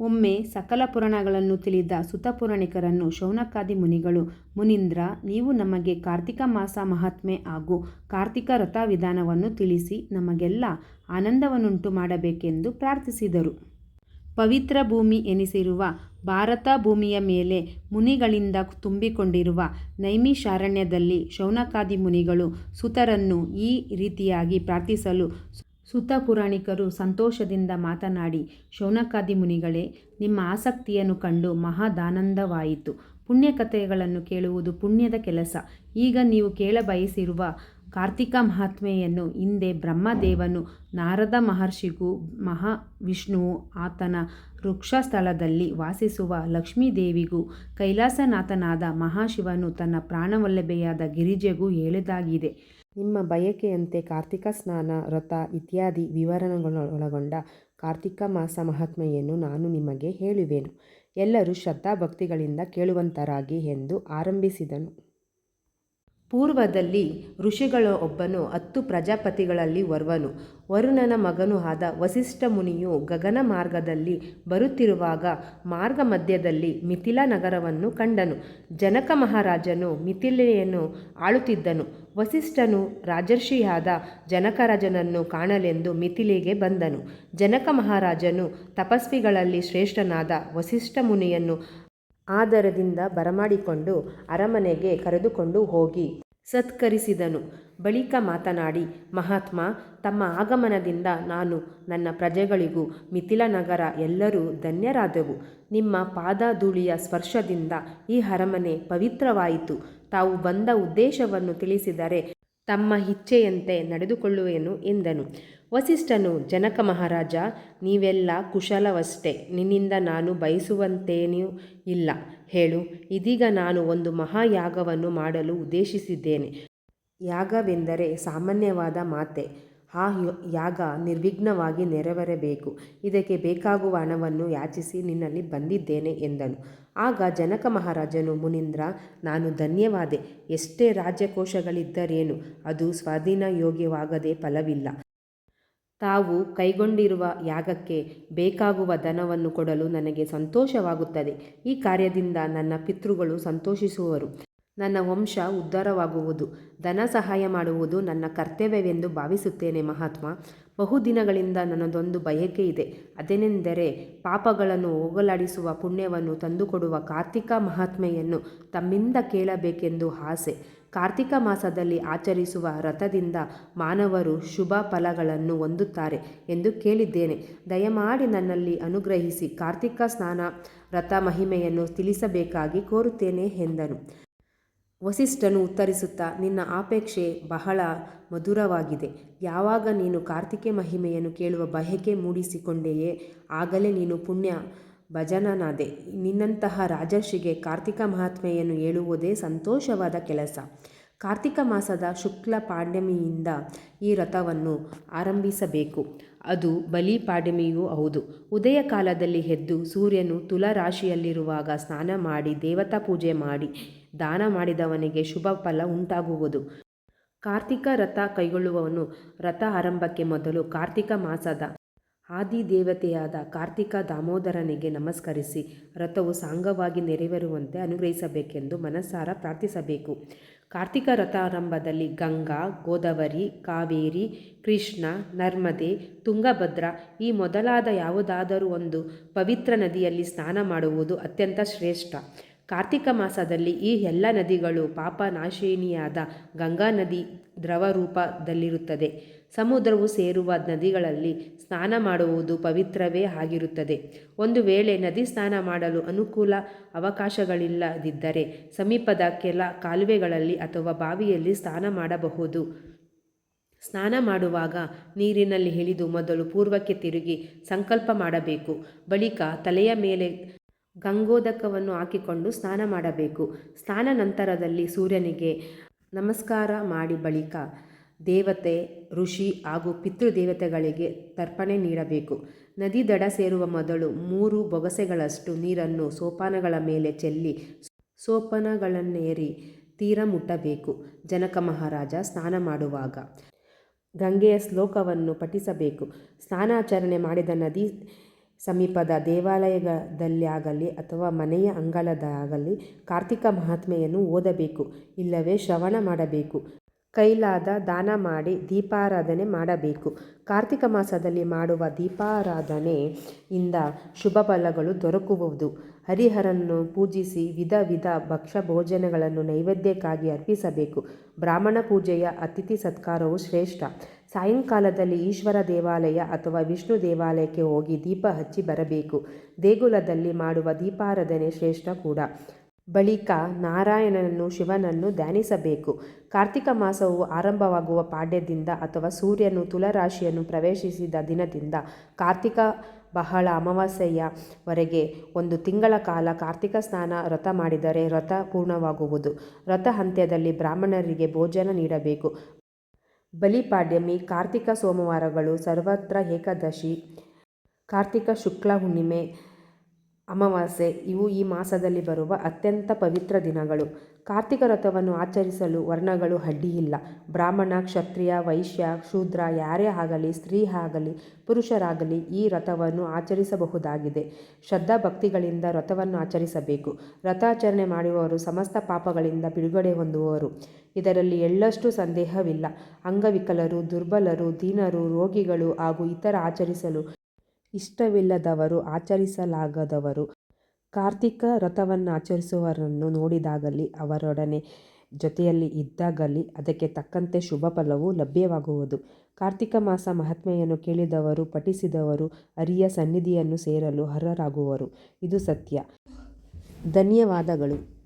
ಒಮ್ಮೆ ಸಕಲ ಪುರಾಣಗಳನ್ನು ತಿಳಿದ ಸುತಪುರಾಣಿಕರನ್ನು ಶೌನಕಾದಿ ಮುನಿಗಳು, ಮುನೀಂದ್ರ, ನೀವು ನಮಗೆ ಕಾರ್ತಿಕ ಮಾಸ ಮಹಾತ್ಮೆ ಹಾಗೂ ಕಾರ್ತಿಕ ವ್ರತ ವಿಧಾನವನ್ನು ತಿಳಿಸಿ ನಮಗೆಲ್ಲ ಆನಂದವನ್ನುಂಟು ಮಾಡಬೇಕೆಂದು ಪ್ರಾರ್ಥಿಸಿದರು. ಪವಿತ್ರ ಭೂಮಿ ಎನಿಸಿರುವ ಭಾರತ ಭೂಮಿಯ ಮೇಲೆ ಮುನಿಗಳಿಂದ ತುಂಬಿಕೊಂಡಿರುವ ನೈಮಿಷಾರಣ್ಯದಲ್ಲಿ ಶೌನಕಾದಿ ಮುನಿಗಳು ಸುತರನ್ನು ಈ ರೀತಿಯಾಗಿ ಪ್ರಾರ್ಥಿಸಲು ಸೂತ ಪುರಾಣಿಕರು ಸಂತೋಷದಿಂದ ಮಾತನಾಡಿ ಶೌನಕಾದಿ ಮುನಿಗಳೇ, ನಿಮ್ಮ ಆಸಕ್ತಿಯನ್ನು ಕಂಡು ಮಹದಾನಂದವಾಯಿತು. ಪುಣ್ಯಕಥೆಗಳನ್ನು ಕೇಳುವುದು ಪುಣ್ಯದ ಕೆಲಸ. ಈಗ ನೀವು ಕೇಳಬಯಸಿರುವ ಕಾರ್ತಿಕ ಮಹಾತ್ಮೆಯನ್ನು ಹಿಂದೆ ಬ್ರಹ್ಮದೇವನು ನಾರದ ಮಹರ್ಷಿಗೂ ಮಹಾವಿಷ್ಣುವು ಆತನ ವೃಕ್ಷಸ್ಥಳದಲ್ಲಿ ವಾಸಿಸುವ ಲಕ್ಷ್ಮೀದೇವಿಗೂ ಕೈಲಾಸನಾಥನಾದ ಮಹಾಶಿವನು ತನ್ನ ಪ್ರಾಣವಲ್ಲಭೆಯಾದ ಗಿರಿಜೆಗೂ ಹೇಳಿದ್ದಾಗಿದೆ. ನಿಮ್ಮ ಬಯಕೆಯಂತೆ ಕಾರ್ತಿಕ ಸ್ನಾನ, ವ್ರತ ಇತ್ಯಾದಿ ವಿವರಣೆಗಳೊಳಗೊಂಡ ಕಾರ್ತಿಕ ಮಾಸ ಮಹಾತ್ಮೆಯನ್ನು ನಾನು ನಿಮಗೆ ಹೇಳುವೆನು. ಎಲ್ಲರೂ ಶ್ರದ್ಧಾಭಕ್ತಿಗಳಿಂದ ಕೇಳುವಂತರಾಗಿ ಎಂದು ಆರಂಭಿಸಿದನು. ಪೂರ್ವದಲ್ಲಿ ಋಷಿಗಳ ಒಬ್ಬನು ಹತ್ತು ಪ್ರಜಾಪತಿಗಳಲ್ಲಿ ವರ್ವನು ವರುಣನ ಮಗನು ಆದ ವಸಿಷ್ಠ ಮುನಿಯು ಗಗನ ಮಾರ್ಗದಲ್ಲಿ ಬರುತ್ತಿರುವಾಗ ಮಾರ್ಗ ಮಧ್ಯದಲ್ಲಿ ಮಿಥಿಲಾ ನಗರವನ್ನು ಕಂಡನು. ಜನಕ ಮಹಾರಾಜನು ಮಿಥಿಲೆಯನ್ನು ಆಳುತ್ತಿದ್ದನು. ವಸಿಷ್ಠನು ರಾಜರ್ಷಿಯಾದ ಜನಕರಾಜನನ್ನು ಕಾಣಲೆಂದು ಮಿಥಿಲೆಗೆ ಬಂದನು. ಜನಕ ಮಹಾರಾಜನು ತಪಸ್ವಿಗಳಲ್ಲಿ ಶ್ರೇಷ್ಠನಾದ ವಸಿಷ್ಠ ಮುನಿಯನ್ನು ಆದರದಿಂದ ಬರಮಾಡಿಕೊಂಡು ಅರಮನೆಗೆ ಕರೆದುಕೊಂಡು ಹೋಗಿ ಸತ್ಕರಿಸಿದನು. ಬಳಿಕ ಮಾತನಾಡಿ, ಮಹಾತ್ಮ, ತಮ್ಮ ಆಗಮನದಿಂದ ನಾನು ನನ್ನ ಪ್ರಜೆಗಳಿಗೂ ಮಿಥಿಲ ನಗರ ಎಲ್ಲರೂ ಧನ್ಯರಾದೆವು. ನಿಮ್ಮ ಪಾದಧೂಳಿಯ ಸ್ಪರ್ಶದಿಂದ ಈ ಅರಮನೆ ಪವಿತ್ರವಾಯಿತು. ತಾವು ಬಂದ ಉದ್ದೇಶವನ್ನು ತಿಳಿಸಿದರೆ ತಮ್ಮ ಇಚ್ಛೆಯಂತೆ ನಡೆದುಕೊಳ್ಳುವೆನು ಎಂದನು. ವಸಿಷ್ಠನು ಜನಕ ಮಹಾರಾಜ, ನೀವೆಲ್ಲ ಕುಶಲವಷ್ಟೇ ನಿನ್ನಿಂದ ನಾನು ಬಯಸುವಂತೇನೂ ಇಲ್ಲ. ಹೇಳು, ಇದೀಗ ನಾನು ಒಂದು ಮಹಾಯಾಗವನ್ನು ಮಾಡಲು ಉದ್ದೇಶಿಸಿದ್ದೇನೆ. ಯಾಗವೆಂದರೆ ಸಾಮಾನ್ಯವಾದ ಮಾತೇ. ಆ ಯಾಗ ನಿರ್ವಿಘ್ನವಾಗಿ ನೆರವೇರಬೇಕು. ಇದಕ್ಕೆ ಬೇಕಾಗುವ ಹಣವನ್ನು ಯಾಚಿಸಿ ನಿನ್ನಲ್ಲಿ ಬಂದಿದ್ದೇನೆ ಎಂದನು. ಆಗ ಜನಕ ಮಹಾರಾಜನು ಮುನೀಂದ್ರ, ನಾನು ಧನ್ಯವಾದೆ ಎಷ್ಟೇ ರಾಜ್ಯಕೋಶಗಳಿದ್ದರೇನು ಅದು ಸ್ವಾಧೀನ ಯೋಗ್ಯವಾಗದೆ ಫಲವಿಲ್ಲ. ತಾವು ಕೈಗೊಂಡಿರುವ ಯಾಗಕ್ಕೆ ಬೇಕಾಗುವ ಧನವನ್ನು ಕೊಡಲು ನನಗೆ ಸಂತೋಷವಾಗುತ್ತದೆ. ಈ ಕಾರ್ಯದಿಂದ ನನ್ನ ಪಿತೃಗಳು ಸಂತೋಷಿಸುವರು. ನನ್ನ ವಂಶ ಉದ್ಧಾರವಾಗುವುದು. ಧನ ಸಹಾಯ ಮಾಡುವುದು ನನ್ನ ಕರ್ತವ್ಯವೆಂದು ಭಾವಿಸುತ್ತೇನೆ. ಮಹಾತ್ಮ, ಬಹುದಿನಗಳಿಂದ ನನ್ನದೊಂದು ಬಯಕೆ ಇದೆ ಅದೇನೆಂದರೆ ಪಾಪಗಳನ್ನು ಹೋಗಲಾಡಿಸುವ ಪುಣ್ಯವನ್ನು ತಂದುಕೊಡುವ ಕಾರ್ತಿಕ ಮಹಾತ್ಮೆಯನ್ನು ತಮ್ಮಿಂದ ಕೇಳಬೇಕೆಂದು ಆಸೆ. ಕಾರ್ತಿಕ ಮಾಸದಲ್ಲಿ ಆಚರಿಸುವ ರಥದಿಂದ ಮಾನವರು ಶುಭ ಫಲಗಳನ್ನು ಹೊಂದುತ್ತಾರೆ ಎಂದು ಕೇಳಿದ್ದೇನೆ. ದಯಮಾಡಿ ನನ್ನಲ್ಲಿ ಅನುಗ್ರಹಿಸಿ ಕಾರ್ತಿಕ ಸ್ನಾನ, ರಥ ಮಹಿಮೆಯನ್ನು ತಿಳಿಸಬೇಕಾಗಿ ಕೋರುತ್ತೇನೆ ಎಂದನು. ವಸಿಷ್ಠನು ಉತ್ತರಿಸುತ್ತಾ, ನಿನ್ನ ಆಪೇಕ್ಷೆ ಬಹಳ ಮಧುರವಾಗಿದೆ. ಯಾವಾಗ ನೀನು ಕಾರ್ತಿಕೆ ಮಹಿಮೆಯನ್ನು ಕೇಳುವ ಬಯಕೆ ಮೂಡಿಸಿಕೊಂಡೆಯೇ ಆಗಲೇ ನೀನು ಪುಣ್ಯ ಭಜನನಾದೆ ನಿನ್ನಂತಹ ರಾಜರ್ಷಿಗೆ ಕಾರ್ತಿಕ ಮಹಾತ್ಮೆಯನ್ನು ಹೇಳುವುದೇ ಸಂತೋಷವಾದ ಕೆಲಸ. ಕಾರ್ತಿಕ ಮಾಸದ ಶುಕ್ಲ ಪಾಡ್ಯಮಿಯಿಂದ ಈ ರಥವನ್ನು ಆರಂಭಿಸಬೇಕು. ಅದು ಬಲಿ ಪಾಡ್ಯಮಿಯೂ ಹೌದು. ಉದಯ ಕಾಲದಲ್ಲಿ ಎದ್ದು ಸೂರ್ಯನು ತುಲಾ ರಾಶಿಯಲ್ಲಿರುವಾಗ ಸ್ನಾನ ಮಾಡಿ ದೇವತಾ ಪೂಜೆ ಮಾಡಿ ದಾನ ಮಾಡಿದವನಿಗೆ ಶುಭ ಫಲ ಉಂಟಾಗುವುದು. ಕಾರ್ತಿಕ ರಥ ಕೈಗೊಳ್ಳುವವನು ರಥ ಆರಂಭಕ್ಕೆ ಮೊದಲು ಕಾರ್ತಿಕ ಮಾಸದ ಅಧಿದೇವತೆಯಾದ ಕಾರ್ತಿಕ ದಾಮೋದರನಿಗೆ ನಮಸ್ಕರಿಸಿ ರಥವು ಸಾಂಗವಾಗಿ ನೆರವೇರುವಂತೆ ಅನುಗ್ರಹಿಸಬೇಕೆಂದು ಮನಸ್ಸಾರ ಪ್ರಾರ್ಥಿಸಬೇಕು. ಕಾರ್ತಿಕ ರಥಾರಂಭದಲ್ಲಿ ಗಂಗಾ, ಗೋದಾವರಿ, ಕಾವೇರಿ, ಕೃಷ್ಣ ನರ್ಮದೆ, ತುಂಗಭದ್ರ ಈ ಮೊದಲಾದ ಯಾವುದಾದರೂ ಒಂದು ಪವಿತ್ರ ನದಿಯಲ್ಲಿ ಸ್ನಾನ ಮಾಡುವುದು ಅತ್ಯಂತ ಶ್ರೇಷ್ಠ. ಕಾರ್ತಿಕ ಮಾಸದಲ್ಲಿ ಈ ಎಲ್ಲ ನದಿಗಳೂ ಪಾಪನಾಶಿನಿಯಾದ ದ್ರವ ರೂಪದಲ್ಲಿರುತ್ತದೆ ಸಮುದ್ರವು ಸೇರುವ ನದಿಗಳಲ್ಲಿ ಸ್ನಾನ ಮಾಡುವುದು ಪವಿತ್ರವೇ ಆಗಿರುತ್ತದೆ. ಒಂದು ವೇಳೆ ನದಿ ಸ್ನಾನ ಮಾಡಲು ಅನುಕೂಲ ಅವಕಾಶಗಳಿಲ್ಲದಿದ್ದರೆ ಸಮೀಪದ ಕೆಲ ಕಾಲುವೆಗಳಲ್ಲಿ ಅಥವಾ ಬಾವಿಯಲ್ಲಿ ಸ್ನಾನ ಮಾಡಬಹುದು. ಸ್ನಾನ ಮಾಡುವಾಗ ನೀರಿನಲ್ಲಿ ಇಳಿದು ಮೊದಲು ಪೂರ್ವಕ್ಕೆ ತಿರುಗಿ ಸಂಕಲ್ಪ ಮಾಡಬೇಕು. ಬಳಿಕ ತಲೆಯ ಮೇಲೆ ಗಂಗೋದಕವನ್ನು ಹಾಕಿಕೊಂಡು ಸ್ನಾನ ಮಾಡಬೇಕು. ಸ್ನಾನ ನಂತರದಲ್ಲಿ ಸೂರ್ಯನಿಗೆ ನಮಸ್ಕಾರ ಮಾಡಿ ಬಳಿಕ ದೇವತೆ, ಋಷಿ ಹಾಗೂ ಪಿತೃದೇವತೆಗಳಿಗೆ ತರ್ಪಣೆ ನೀಡಬೇಕು. ನದಿ ದಡ ಸೇರುವ ಮೊದಲು ಮೂರು ಬೊಗಸೆಗಳಷ್ಟು ನೀರನ್ನು ಸೋಪಾನಗಳ ಮೇಲೆ ಚೆಲ್ಲಿ ಸೋಪಾನಗಳನ್ನೇರಿ ತೀರ ಮುಟ್ಟಬೇಕು. ಜನಕ ಮಹಾರಾಜ ಸ್ನಾನ ಮಾಡುವಾಗ ಗಂಗೆಯ ಶ್ಲೋಕವನ್ನು ಪಠಿಸಬೇಕು. ಸ್ನಾನಾಚರಣೆ ಮಾಡಿದ ನದಿ ಸಮೀಪದ ದೇವಾಲಯದಲ್ಲಾಗಲಿ ಅಥವಾ ಮನೆಯ ಅಂಗಳದಾಗಲಿ ಕಾರ್ತಿಕ ಮಹಾತ್ಮೆಯನ್ನು ಓದಬೇಕು ಇಲ್ಲವೇ ಶ್ರವಣ ಮಾಡಬೇಕು. ಕೈಲಾದ ದಾನ ಮಾಡಿ ದೀಪಾರಾಧನೆ ಮಾಡಬೇಕು. ಕಾರ್ತಿಕ ಮಾಸದಲ್ಲಿ ಮಾಡುವ ದೀಪಾರಾಧನೆಯಿಂದ ಶುಭ ಫಲಗಳು ದೊರಕುವುದು. ಹರಿಹರನ್ನು ಪೂಜಿಸಿ ವಿಧ ವಿಧ ಭಕ್ಷ್ಯ ಭೋಜನಗಳನ್ನು ನೈವೇದ್ಯಕ್ಕಾಗಿ ಅರ್ಪಿಸಬೇಕು. ಬ್ರಾಹ್ಮಣ ಪೂಜೆಯ ಅತಿಥಿ ಸತ್ಕಾರವು ಶ್ರೇಷ್ಠ. ಸಾಯಂಕಾಲದಲ್ಲಿ ಈಶ್ವರ ದೇವಾಲಯ ಅಥವಾ ವಿಷ್ಣು ದೇವಾಲಯಕ್ಕೆ ಹೋಗಿ ದೀಪ ಹಚ್ಚಿ ಬರಬೇಕು. ದೇಗುಲದಲ್ಲಿ ಮಾಡುವ ದೀಪಾರಾಧನೆ ಶ್ರೇಷ್ಠ ಕೂಡ. ಬಳಿಕ ನಾರಾಯಣನನ್ನು ಶಿವನನ್ನು ಧ್ಯಾನಿಸಬೇಕು. ಕಾರ್ತಿಕ ಮಾಸವು ಆರಂಭವಾಗುವ ಪಾಡ್ಯದಿಂದ ಅಥವಾ ಸೂರ್ಯನು ತುಲರಾಶಿಯನ್ನು ಪ್ರವೇಶಿಸಿದ ದಿನದಿಂದ ಕಾರ್ತಿಕ ಬಹಳ ಅಮಾವಾಸ್ಯೆಯವರೆಗೆ ಒಂದು ತಿಂಗಳ ಕಾಲ ಕಾರ್ತಿಕ ಸ್ನಾನ ವ್ರತ ಮಾಡಿದರೆ ವ್ರತ ಪೂರ್ಣವಾಗುವುದು. ವ್ರತ ಅಂತ್ಯದಲ್ಲಿ ಬ್ರಾಹ್ಮಣರಿಗೆ ಭೋಜನ ನೀಡಬೇಕು. ಬಲಿಪಾಡ್ಯಮಿ ಕಾರ್ತಿಕ ಸೋಮವಾರಗಳು, ಸರ್ವತ್ರ ಏಕಾದಶಿ, ಕಾರ್ತಿಕ ಶುಕ್ಲ ಹುಣ್ಣಿಮೆ ಅಮಾವಾಸ್ಯೆ, ಇವು ಈ ಮಾಸದಲ್ಲಿ ಬರುವ ಅತ್ಯಂತ ಪವಿತ್ರ ದಿನಗಳು. ಕಾರ್ತಿಕ ರಥವನ್ನು ಆಚರಿಸಲು ವರ್ಣಗಳು ಅಡ್ಡಿಯಿಲ್ಲ ಬ್ರಾಹ್ಮಣ, ಕ್ಷತ್ರಿಯ, ವೈಶ್ಯ, ಶೂದ್ರ, ಯಾರೇ ಆಗಲಿ, ಸ್ತ್ರೀ ಆಗಲಿ, ಪುರುಷರಾಗಲಿ ಈ ರಥವನ್ನು ಆಚರಿಸಬಹುದಾಗಿದೆ. ಶ್ರದ್ಧಾ ಭಕ್ತಿಗಳಿಂದ ಆಚರಿಸಬೇಕು. ರಥಾಚರಣೆ ಮಾಡುವವರು ಸಮಸ್ತ ಪಾಪಗಳಿಂದ ಬಿಡುಗಡೆ ಹೊಂದುವರು. ಇದರಲ್ಲಿ ಎಳ್ಳಷ್ಟು ಸಂದೇಹವಿಲ್ಲ. ಅಂಗವಿಕಲರು, ದುರ್ಬಲರು, ದೀನರು, ರೋಗಿಗಳು ಹಾಗೂ ಇತರ ಆಚರಿಸಲು ಇಷ್ಟವಿಲ್ಲದವರು ಆಚರಿಸಲಾಗದವರು. ಕಾರ್ತಿಕ ವ್ರತವನ್ನು ಆಚರಿಸುವವರನ್ನು ನೋಡಿದಾಗಲಿ ಅವರೊಡನೆ ಜೊತೆಯಲ್ಲಿ ಇದ್ದಾಗಲಿ ಅದಕ್ಕೆ ತಕ್ಕಂತೆ ಶುಭ ಫಲವು ಲಭ್ಯವಾಗುವುದು. ಕಾರ್ತಿಕ ಮಾಸ ಮಹಾತ್ಮೆಯನ್ನು ಕೇಳಿದವರು, ಪಠಿಸಿದವರು, ಅರಿಯ ಸನ್ನಿಧಿಯನ್ನು ಸೇರಲು ಅರ್ಹರಾಗುವರು. ಇದು ಸತ್ಯ. ಧನ್ಯವಾದಗಳು.